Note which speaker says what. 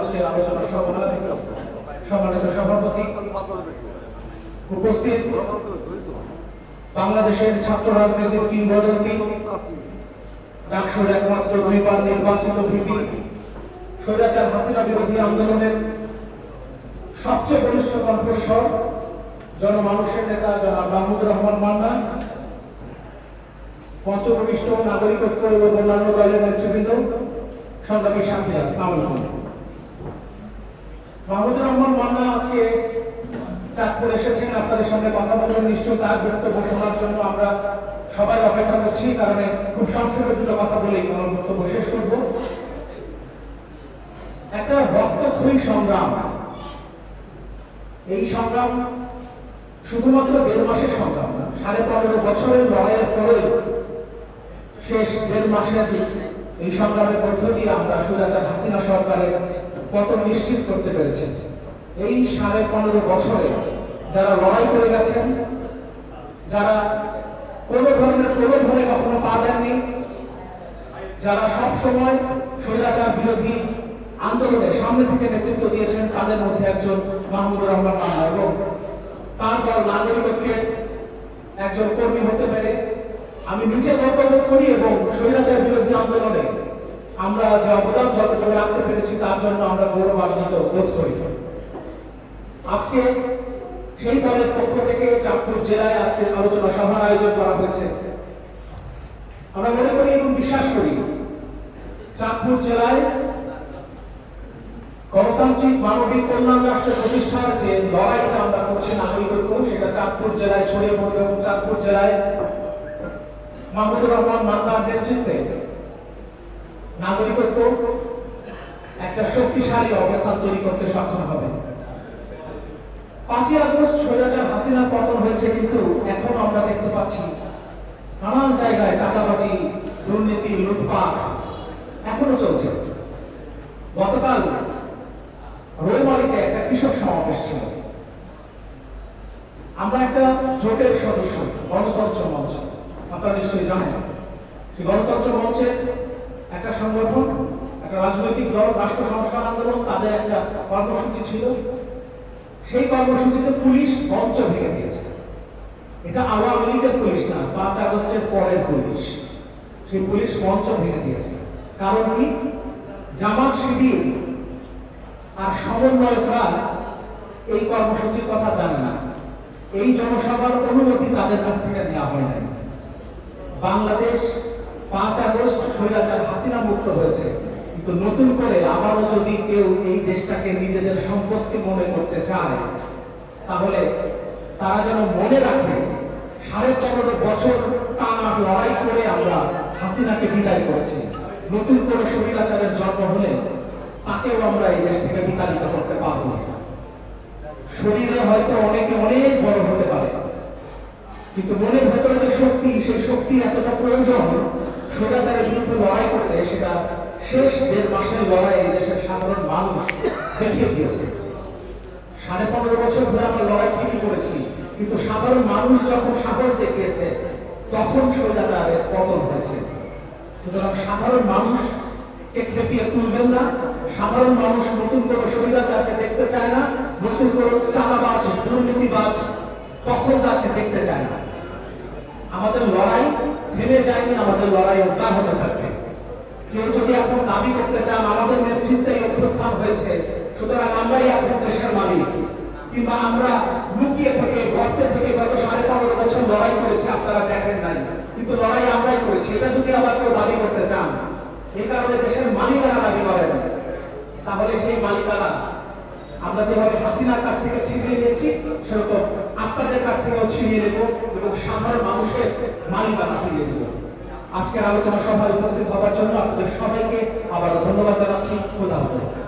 Speaker 1: আজকের আলোচনা সম্মানিত সভাপতি, উপস্থিত বাংলাদেশের ছাত্র রাজনীতির কিংবদন্তি, ডাকসুর একমাত্র দুইবার নির্বাচিত ভিপি, স্বৈরাচার হাসিনা বিরোধী আন্দোলনের সবচেয়ে বলিষ্ঠ কণ্ঠস্বর, জনমানুষের নেতা জনাব মাহমুদুর রহমান মান্না পঞ্চভূমিষ্ঠ নাগরিকত্ব এবং অন্যান্য দলের নেতৃবৃন্দ, সংগ্রামী আলাইকুম। মাহমুদুর রহমান মান্না আজকে চাঁদপুর এসেছেন, আপনাদের সামনে কথা বলবেন। নিশ্চয় তার বক্তব্য শোনার জন্য আমরা সবাই অপেক্ষা করছি কারণে খুব সংক্ষেপে দুটো কথা বলেই আমার বক্তব্য শেষ করব। একটা রক্তক্ষয়ী সংগ্রাম। এই সংগ্রাম শুধুমাত্র দেড় মাসের সংগ্রাম না, সাড়ে পনেরো বছরের লড়াইয়ের পরে শেষ দেড় মাসের এই সংগ্রামের দিয়ে আমরা সুরাচার হাসিনা সরকারের পতন নিশ্চিত করতে পেরেছেন? এই সাড়ে পনেরো বছরে যারা লড়াই করে গেছেন, যারা কোনো ধরনের প্রলোভনে কখনো পা দেননি, যারা সব সময় স্বৈরাচার বিরোধী আন্দোলনের সামনে থেকে নেতৃত্ব দিয়েছেন, তাদের মধ্যে একজন মাহমুদুর রহমান মান্না এবং তার দল নাগরিকত্বের একজন কর্মী হতে পেরে আমি নিজে গর্ববোধ করি এবং স্বৈরাচার বিরোধী আন্দোলনে আমরা যে অবদান যতটুকু রাখতে পেরেছি, তার জন্য আমরা গৌরবান্বিত বোধ করি। আজকে সেই দলের পক্ষ থেকে চাঁদপুর জেলায় আজকে আলোচনা সভার আয়োজন করা হয়েছে। আমরা মনে করি এবং বিশ্বাস করি, চাঁদপুর জেলায় গণতান্ত্রিক মানবিক কল্যাণ রাষ্ট্র প্রতিষ্ঠার যে লড়াইটা আমরা করছি নাগরিকত্ব সেটা চাঁদপুর জেলায় ছড়িয়ে পড়বে এবং চাঁদপুর জেলায় মাহমুদুর রহমান মান্নার নেতৃত্বে নাগরিকত্ব একটা শক্তিশালী অবস্থান তৈরি করতে সক্ষম হবে। পাঁচই আগস্ট স্বৈরাচার হাসিনার পতন হয়েছে কিন্তু এখন আমরা দেখতে পাচ্ছি নানান জায়গায় চাঁদাবাজি, দুর্নীতি, লুটপাট এখনও চলছে। গতকাল রৌমারিতে একটা কৃষক সমাবেশ ছিল। আমরা একটা জোটের সদস্য, গণতন্ত্র মঞ্চ। আপনারা নিশ্চয়ই জানেন। সেই গণতন্ত্র মঞ্চের একটা সংগঠন, একটা রাজনৈতিক দল, রাষ্ট্র সংস্কার আন্দোলন, তাদের একটা কর্মসূচি ছিল। সেই কর্মসূচিতে পুলিশ মঞ্চ ভেঙে দিয়েছে। এটা আওয়ামী লীগের পুলিশ না, পাঁচ আগস্টের পরের পুলিশ। সেই পুলিশ মঞ্চ ভেঙে দিয়েছে। কারণ কি? জামাত শিবির আর সমন্বয়করা এই কর্মসূচির কথা জানে না। এই জনসভার অনুমতি তাদের কাছ থেকে নেওয়া হয় নাই। বাংলাদেশ পাঁচ আগস্ট স্বৈরাচার হাসিনা মুক্ত হয়েছে কিন্তু নতুন করে আবারও যদি কেউ এই দেশটাকে নিজেদের সম্পত্তি মনে করতে চায়, তাহলে তারা যেন মনে রাখে, সাড়ে পনেরো বছর টানা লড়াই করে আমরা হাসিনাকে বিদায় করেছি নতুন করে স্বৈরাচারের জন্ম হলে তাকেও আমরা এই দেশ থেকে বিতাড়িত করতে পারব। শরীরে হয়তো অনেকে অনেক বড় হতে পারে, কিন্তু মনের স্বৈরাচারের বিরুদ্ধে লড়াই করতে সেটা শেষ দেড় মাসের লড়াই এই দেশের সাধারণ মানুষ দেখিয়ে দিয়েছে। সাড়ে পনেরো বছর ধরে আমরা লড়াই ঠিকই করেছি, কিন্তু সাধারণ মানুষ যখন সাহস দেখিয়েছে, তখন স্বৈরাচারের পতন হয়েছে। সুতরাং সাধারণ মানুষকে খেপিয়ে তুলবেন না, সাধারণ মানুষ নতুন করে স্বৈরাচারকে দেখতে চায় না, নতুন করে চালাবাজ দুর্নীতিবাজ তখন তাকে দেখতে চায় না। আমাদের লড়াই থেমে যায়নি আমাদের লড়াই অব্যাহত থাকবে। কেউ যদি এখন দাবি করতে চান, আমাদের নেতৃত্বে অভ্যুত্থান হয়েছে, সুতরাং আমরাই এখন দেশের মালিক। কিংবা আমরা লুকিয়ে থেকে, গর্তে থেকে গত সাড়ে পনেরো বছর লড়াই করেছি, আপনারা দেখেন নাই। কিন্তু লড়াই আমরাই করেছি, এটা যদি আবার কেউ দাবি করতে চান এই কারণে দেশের মালিকানা দাবি করেন। তাহলে সেই মালিকানা আমরা যেভাবে হাসিনার কাছ থেকে ছিনিয়ে নিয়েছি, সেরকম আপনাদের কাছ থেকেও ছিনিয়ে নেব এবং সাধারণ মানুষের মালিকানা। আজকের আলোচনা সভায় উপস্থিত হওয়ার জন্য আপনাদের সবাইকে আবারও ধন্যবাদ জানাচ্ছি। খোদা হাফেজ।